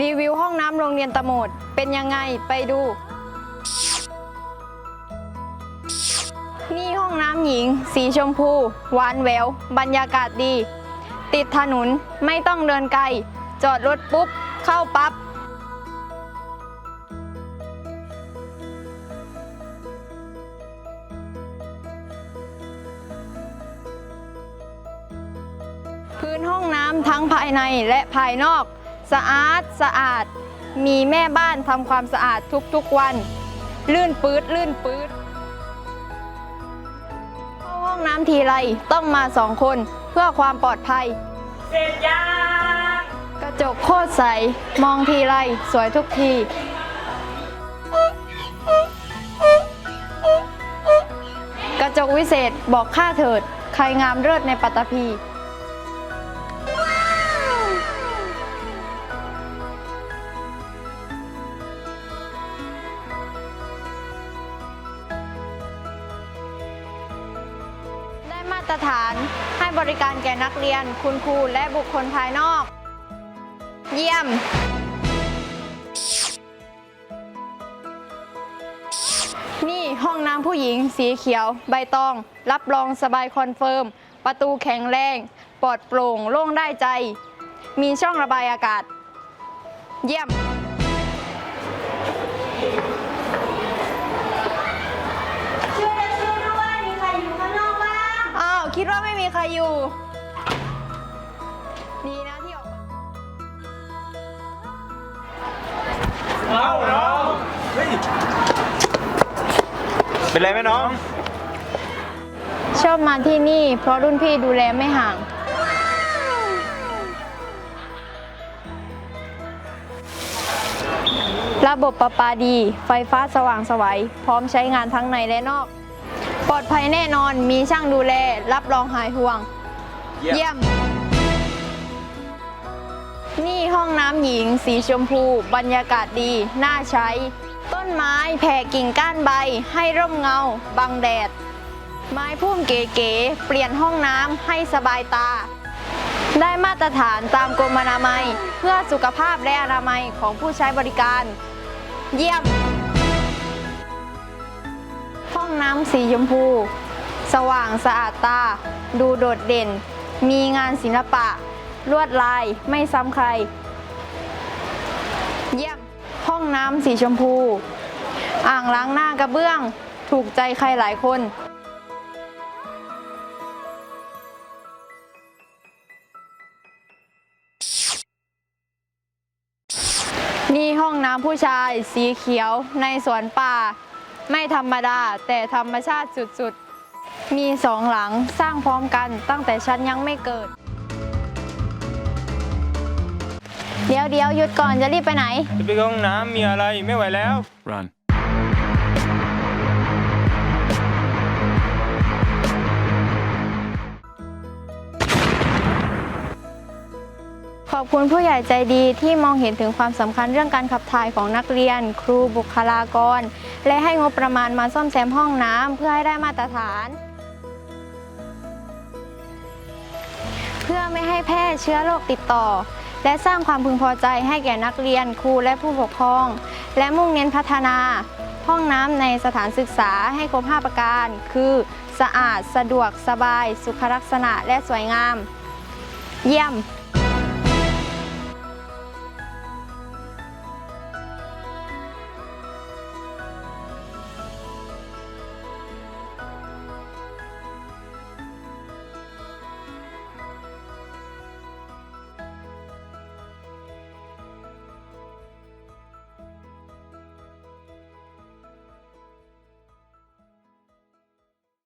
รีวิวห้องน้ำโรงเรียนตะโหมด เป็นยังไงไปดู นี่ห้องน้ำหญิง สีชมพู หวานแหวว บรรยากาศดี ติดถนนไม่ต้องเดินไกล จอดรถปุ๊บ เข้าปั๊บพื้นห้องน้ำทั้งภายในและภายนอก สะอาดสะอาด มีแม่บ้านทำความสะอาดทุกๆวัน ลื่นปื๊ดลื่นปื๊ดเข้าห้องน้ำทีไรต้องมาสองคนเพื่อความปลอดภัย เสร็จยังกระจกโคตรใส มองทีไรสวยทุกทีกระจกวิเศษบอกค่าเถิด ใครงามเลิศในปัตตภี มาตรฐาน ให้บริการแก่นักเรียน คุณครูและบุคคลภายนอก เยี่ยม นี่ห้องน้ำผู้หญิงสีเขียว ใบตอง รับรองสบายคอนเฟิร์ม ประตูแข็งแรง ปลอดโปร่งโล่งได้ใจ มีช่องระบายอากาศ เยี่ยม อยู่ ดีนะที่ออกมาเอาน้องเฮ้ยเป็นไรไหมน้อง ชอบมาที่นี่ เพราะรุ่นพี่ดูแลไม่ห่าง ระบบประปาดี ไฟฟ้าสว่างไสวัยพร้อมใช้งานทั้งในและนอกป ลอดภัยแน่นอนมีช่างดูแล รับรองหายห่วงเยี่ยมเยี่ยม นี่ห้องน้ำหญิง สีชมพู บรรยากาศดีน่าใช้ ต้นไม้แผ่กิ่งก้านใบ ให้ร่มเงา บังแดด ไม้พุ่มเก๋ๆเปลี่ยนห้องน้ำให้สบายตา ได้มาตรฐานตามกรมอนามัย เพื่อสุขภาพและอนามัยของผู้ใช้บริการ เยี่ยมห้ องน้ำสีชมพู สว่างสะอาดตา ดูโดดเด่น มีงานศิลปะ ลวดลายไม่ซ้ำใคร เยี่ยม ห้องน้ำสีชมพู อ่างล้างหน้ากระเบื้อง ถูกใจใครหลายคนนี่ห้องน้ำผู้ชายสีเขียวในสวนป่า ไม่ธรรมดา แต่ธรรมชาติสุดๆ มีสองหลังสร้างพร้อมกันตั้งแต่ฉันยังไม่เกิด เดี๋ยวเดี๋ยวหยุดก่อนจะรีบไปไหน จะไปเข้าห้องน้ำมีอะไรไม่ไหวแล้ว Run. ขอบคุณผู้ใหญ่ใจดีที่มองเห็นถึงความสำคัญเรื่องการขับถ่ายของนักเรียน ครูบุคลากร และให้งบประมาณมาซ่อมแซมห้องน้ำเพื่อให้ได้มาตรฐาน เพื่อไม่ให้แพร่เชื้อโรคติดต่อ และสร้างความพึงพอใจให้แก่นักเรียน ครูและผู้ปกครอง และมุ่งเน้นพัฒนาห้องน้ำในสถานศึกษาให้ครบ 5 ประการ คือ สะอาด สะดวก สบาย สุขลักษณะ และสวยงาม เยี่ยม